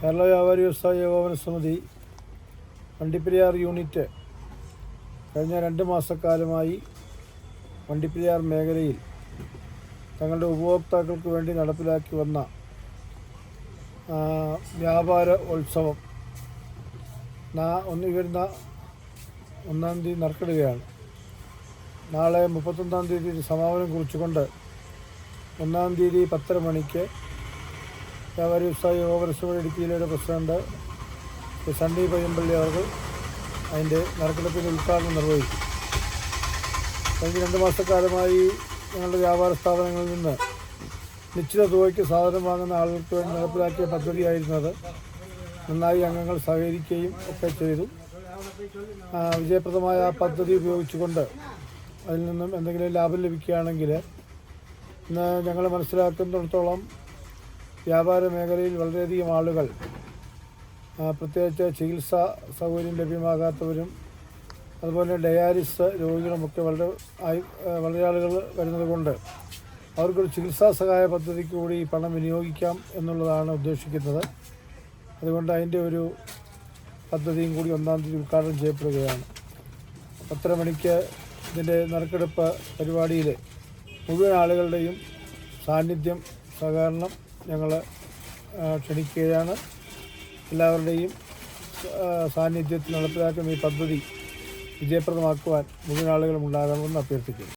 കേരള വ്യാപാരി വ്യവസായ ഏകോപന സമിതി വണ്ടിപ്പെരിയാർ യൂണിറ്റ് കഴിഞ്ഞ രണ്ട് മാസക്കാലമായി വണ്ടിപ്പെരിയാർ മേഖലയിൽ തങ്ങളുടെ ഉപഭോക്താക്കൾക്ക് വേണ്ടി നടപ്പിലാക്കി വന്ന വ്യാപാര ഉത്സവം ഒന്ന് വരുന്ന ഒന്നാം തീയതി നടക്കുകയാണ്. നാളെ മുപ്പത്തൊന്നാം തീയതി സമാപനം കുറിച്ചുകൊണ്ട് ഒന്നാം തീയതി പത്തര മണിക്ക് വ്യാപാരി വ്യവസായ ഓവർസോൾ ഇടുക്കിയിലെ പ്രസിഡന്റ് ശ്രീ പയ്യമ്പള്ളി അവർ അതിന്റെ നറുക്കെടുപ്പിന്റെ ഉദ്ഘാടനം നിർവഹിച്ചു. കഴിഞ്ഞ രണ്ട് മാസക്കാലമായി ഞങ്ങളുടെ വ്യാപാര സ്ഥാപനങ്ങളിൽ നിന്ന് നിശ്ചിത തുകയ്ക്ക് സാധനം വാങ്ങുന്ന ആളുകൾക്ക് വേണ്ടി നടപ്പിലാക്കിയ പദ്ധതിയായിരുന്നത് നന്നായി അംഗങ്ങൾ സഹകരിക്കുകയും ഒക്കെ ചെയ്തു. വിജയപ്രദമായ ആ പദ്ധതി ഉപയോഗിച്ചുകൊണ്ട് അതിൽ നിന്നും എന്തെങ്കിലും ലാഭം ലഭിക്കുകയാണെങ്കിൽ ഇന്ന് ഞങ്ങൾ മനസ്സിലാക്കുന്നിടത്തോളം വ്യാപാര മേഖലയിൽ വളരെയധികം ആളുകൾ പ്രത്യേകിച്ച് ചികിത്സാ സൗകര്യം ലഭ്യമാകാത്തവരും അതുപോലെ ഡയാലിസ് രോഗികളുമൊക്കെ വളരെ ആയി വളരെ ആളുകൾ വരുന്നത് കൊണ്ട് അവർക്കൊരു ചികിത്സാ സഹായ പദ്ധതിക്ക് കൂടി ഈ പണം വിനിയോഗിക്കാം എന്നുള്ളതാണ് ഉദ്ദേശിക്കുന്നത്. അതുകൊണ്ട് അതിന്റെ ഒരു പദ്ധതിയും കൂടി ഒന്നാം തീയതി ഉദ്ഘാടനം ചെയ്യപ്പെടുകയാണ്. പത്തര മണിക്ക് ഇതിന്റെ നറുക്കെടുപ്പ് പരിപാടിയിൽ മുഴുവൻ ആളുകളുടെയും സാന്നിധ്യം സഹകരണം ഞങ്ങൾ ക്ഷണിക്കുകയാണ്. എല്ലാവരുടെയും സാന്നിധ്യത്തിൽ നടപ്പിലാക്കുന്ന ഈ പദ്ധതി വിജയപ്രദമാക്കുവാൻ മുഴുവൻ ആളുകളും ഉണ്ടാകണമെന്ന് അഭ്യർത്ഥിക്കുന്നു.